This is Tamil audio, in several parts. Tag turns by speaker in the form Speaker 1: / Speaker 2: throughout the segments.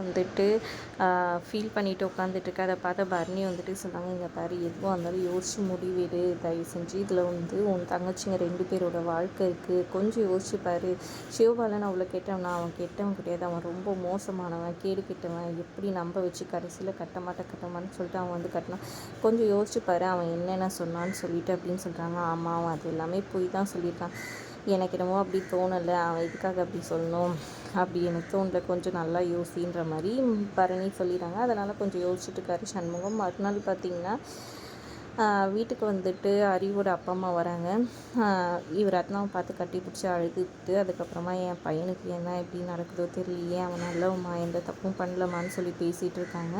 Speaker 1: வந்துட்டு ஃபீல் பண்ணிட்டு உட்காந்துட்ருக்க அதை பார்த்த பரணி வந்துட்டு சொன்னாங்க இங்கே பாரு எதுவும் இருந்தாலும் யோசிச்சு முடிவெடு. தயவு செஞ்சு இதில் வந்து உன் தங்கச்சிங்க ரெண்டு பேரோட வாழ்க்கை இருக்குது கொஞ்சம் யோசிச்சு பாரு. சிவபாலன் அவ்வளோ கெட்டவனா? அவன் கெட்டவன் கிடையாது. அவன் ரொம்ப மோசமானவன் கேடு கெட்டவன். எப்படி நம்ப வச்சு கடைசியில் கட்ட மாட்டேன் கட்டமான்னு சொல்லிட்டு அவன் வந்து கட்டினான் கொஞ்சம் யோசிச்சு பாரு அவன் என்னென்ன சொன்னான்னு சொல்லிட்டு அப்படின்னு சொல்கிறாங்க ஆமாம் அவன் அது எல்லாமே போய் தான் சொல்லியிருக்கான். எனக்கு என்னமோ அப்படி தோணலை. அவன் எதுக்காக அப்படி சொல்லணும்? அப்படி எனக்கு தோணல. கொஞ்சம் நல்லா யோசின்ற மாதிரி பரணி சொல்லிடுறாங்க. அதனால் கொஞ்சம் யோசிச்சுட்டு இருக்காரு சண்முகம். மறுநாள் பார்த்திங்கன்னா வீட்டுக்கு வந்துட்டு அறிவோட அப்பா அம்மா வராங்க. இவர் ரத்னாவை பார்த்து கட்டி பிடிச்சி அழுதுட்டு அதுக்கப்புறமா என் பையனுக்கு என்ன எப்படி நடக்குதோ தெரியலையே அவன் நல்லவம்மா எந்த தப்பும் பண்ணலமான்னு சொல்லி பேசிகிட்டு இருக்காங்க.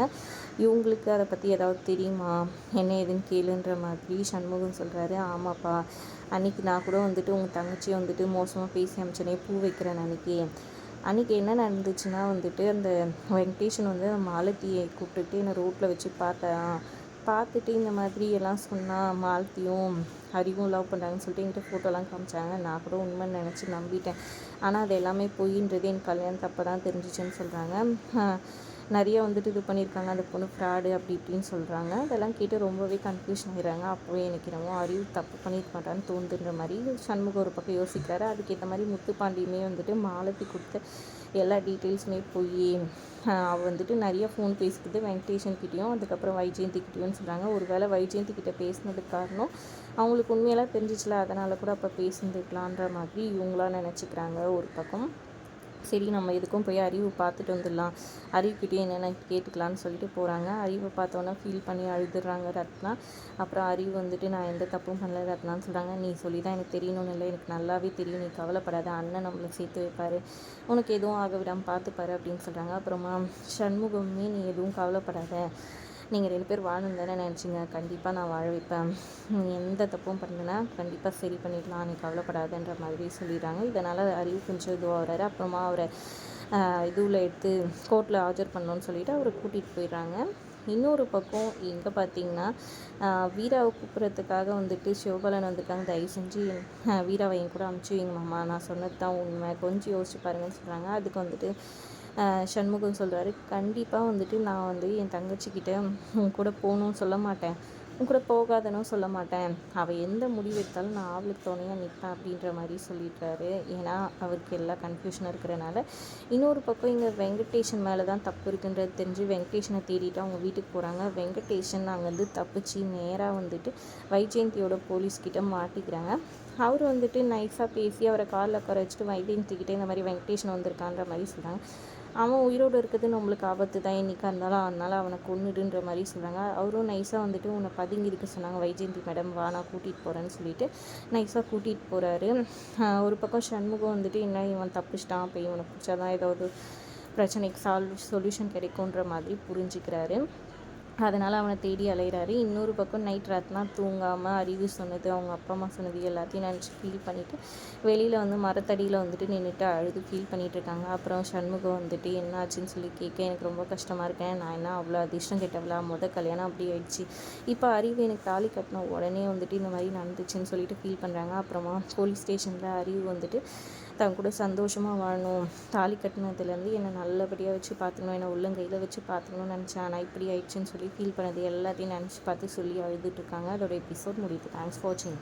Speaker 1: இவங்களுக்கு அதை பற்றி ஏதாவது தெரியுமா? என்ன ஏதுன்னு கேளுன்ற மாதிரி சண்முகம் சொல்கிறாரு ஆமாப்பா அன்றைக்கி நான் கூட வந்துட்டு உங்கள் தங்கச்சியை வந்துட்டு மோசமாக பேசி அமிச்சனே பூ வைக்கிறேன் அன்றைக்கி அன்றைக்கி என்ன நடந்துச்சுன்னா வந்துட்டு அந்த வெங்கடேஷன் வந்து மாலத்தியை கூப்பிட்டுட்டு என்னை ரோட்டில் வச்சு பார்த்தான். பார்த்துட்டு இந்த மாதிரி எல்லாம் சொன்னால் மாலத்தியும் அறிவும் லவ் பண்ணுறாங்கன்னு சொல்லிட்டு என்கிட்ட ஃபோட்டோலாம் காமிச்சாங்க. நான் கூட உண்மைன்னு நினச்சி நம்பிட்டேன். ஆனால் அது எல்லாமே பொய்ன்றது என் கல்யாணம் தப்பாக தான் தெரிஞ்சிச்சுன்னு சொல்கிறாங்க நிறைய வந்துட்டு இது பண்ணியிருக்காங்க. அந்த பொண்ணு ஃப்ராடு அப்படி இப்படின்னு சொல்கிறாங்க அதெல்லாம் கேட்டு ரொம்பவே கன்ஃபியூஷன் ஆகிறாங்க அப்போவே எனக்கு என்னமோ அறிவு தப்பு பண்ணியிருக்க மாட்டான்னு தோன்றுன்ற மாதிரி சண்முகம் ஒரு பக்கம் யோசிக்கிறாரு. அதுக்கேற்ற மாதிரி முத்துப்பாண்டியுமே வந்துட்டு மாலத்தி கொடுத்த எல்லா டீட்டெயில்ஸுமே போய் அவள் வந்துட்டு நிறைய ஃபோன் பேசிக்கிட்டு வெங்கடேஷன் கிட்டேயும் அதுக்கப்புறம் வைஜெயந்தி கிட்டேயும் சொல்கிறாங்க ஒரு வேளை வைஜெயந்தி கிட்டே பேசினதுக்கு காரணம் அவங்களுக்கு உண்மையெல்லாம் தெரிஞ்சிச்சுல. அதனால் கூட அப்போ பேசியிருந்துக்கலான்ற மாதிரி இவங்களாம் நினச்சிக்கிறாங்க ஒரு பக்கம். சரி நம்ம எதுக்கும் போய் அறிவு பார்த்துட்டு வந்துடலாம். அறிவுக்கிட்டே என்னென்ன கேட்டுக்கலான்னு சொல்லிட்டு போகிறாங்க அறிவை பார்த்தோன்னே ஃபீல் பண்ணி அழுதுடுறாங்க ரத்னா. அப்புறம் அறிவு வந்துட்டு நான் எந்த தப்பும் பண்ணல ரத்னான்னு சொல்கிறாங்க நீ சொல்லி தான் எனக்கு தெரியணும்னு இல்லை. எனக்கு நல்லாவே தெரியும். நீ கவலைப்படாத. அண்ணன் நம்மளை சேர்த்து வைப்பார். உனக்கு எதுவும் ஆக விடாமல் பார்த்துப்பாரு அப்படின்னு சொல்கிறாங்க அப்புறமா சண்முகமே நீ எதுவும் கவலைப்படாத. நீங்கள் ரெண்டு பேர் வாழணும் தானே நினச்சிங்க. கண்டிப்பாக நான் வாழ வைப்பேன். எந்த தப்பும் பண்ணலைன்னா கண்டிப்பாக சரி பண்ணிடலாம். நீ கவலைப்படாதுன்ற மாதிரி சொல்லிடுறாங்க. இதனால் அறிவு கொஞ்சம் இதுவாக வர்றாரு அப்புறமா அவரை இதுவில் எடுத்து கோர்ட்டில் ஆஜர் பண்ணணும்னு சொல்லிவிட்டு அவரை கூட்டிகிட்டு போயிடுறாங்க. இன்னொரு பக்கம் எங்கே பார்த்தீங்கன்னா வீராவை கூப்பிட்றதுக்காக வந்துட்டு சிவபாலன் வந்திருக்காங்க. தயவு செஞ்சு வீராவை என் கூட அமுச்சு எங்கள் மாமா. நான் சொன்னது தான் உண்மை. கொஞ்சம் யோசிச்சு பாருங்கன்னு சொல்கிறாங்க அதுக்கு வந்துட்டு சண்முகம் சொல்கிறாரு கண்டிப்பாக வந்துட்டு நான் வந்து என் தங்கச்சிக்கிட்ட உன் கூட போகணும்னு சொல்ல மாட்டேன். உன் கூட போகாதனும் சொல்ல மாட்டேன். அவள் எந்த முடிவு எடுத்தாலும் நான் அவளுக்கு துணையாக நிற்பேன் அப்படின்ற மாதிரி சொல்லிட்டாரு ஏன்னா அவருக்கு எல்லா கன்ஃபியூஷனும் இருக்கிறனால. இன்னொரு பக்கம் இங்கே வெங்கடேஷன் மேலே தான் தப்பு இருக்குன்றது தெரிஞ்சு வெங்கடேஷனை தேடிட்டு அவங்க வீட்டுக்கு போகிறாங்க வெங்கடேஷன் அங்கேருந்து தப்பிச்சு நேராக வந்துட்டு வைஜெயந்தியோட போலீஸ்கிட்ட மாட்டிக்கிறாங்க. அவர் வந்துட்டு நைஸாக பேசி அவரை காலில் உட்கார வச்சுட்டு வைஜெயந்திக்கிட்டே இந்த மாதிரி வெங்கடேஷன் வந்திருக்கான்ற மாதிரி சொல்கிறாங்க அவன் உயிரோடு இருக்கிறது நம்மளுக்கு ஆபத்து தான். என்றைக்கா இருந்தாலும் அதனால் அவனை கொன்னுடுன்ற மாதிரி சொல்கிறாங்க அவரும் நைஸாக வந்துட்டு உன்னை பதுங்கி இருக்க சொன்னாங்க. வைஜெயந்தி மேடம் வா நான் கூட்டிகிட்டு போகிறேன்னு சொல்லிட்டு நைஸாக கூட்டிகிட்டு போகிறாரு ஒரு பக்கம் சண்முகம் வந்துட்டு என்ன இவன் தப்பிச்சிட்டான் அப்போ இவனை பிடிச்சாதான் ஏதாவது பிரச்சனைக்கு சால்வ் சொல்யூஷன் கிடைக்குன்ற மாதிரி புரிஞ்சுக்கிறாரு. அதனால் அவனை தேடி அலைகிறாரு இன்னொரு பக்கம் நைட் ராத்னா தூங்காமல் அறிவு சொன்னது அவங்க அப்பா அம்மா சொன்னது எல்லாத்தையும் நினச்சி ஃபீல் பண்ணிவிட்டு வெளியில் வந்து மரத்தடியில் வந்துட்டு நின்றுட்டு அழுது ஃபீல் பண்ணிகிட்டு இருக்காங்க. அப்புறம் சண்முகம் வந்துட்டு என்ன ஆச்சுன்னு சொல்லி கேட்க எனக்கு ரொம்ப கஷ்டமாக இருக்கேன். நான் என்ன அவ்வளோ அதிர்ஷ்டம் கெட்டவளா? மொதல் கல்யாணம் அப்படி ஆயிடுச்சு. இப்போ அறிவு எனக்கு தாலி கட்டின உடனே வந்துட்டு இந்த மாதிரி நடந்துச்சுன்னு சொல்லிட்டு ஃபீல் பண்ணுறாங்க அப்புறமா போலீஸ் ஸ்டேஷனில் அறிவு வந்துட்டு தன் கூட சந்தோஷமாக வாழணும். தாலி கட்டினதுலேருந்து என்னை நல்லபடியாக வச்சு பார்த்துக்கணும். என்னை உள்ளங்கையில் வச்சு பார்த்துக்கணும்னு நினச்சேன். ஆனால் இப்படி ஆயிடுச்சுன்னு சொல்லி ஃபீல் பண்ணது எல்லாத்தையும் நினச்சி பார்த்து சொல்லி அழுதுட்டுருக்காங்க அதோட எபிசோட் முடியுது. தேங்க்ஸ் ஃபார் வாட்சிங்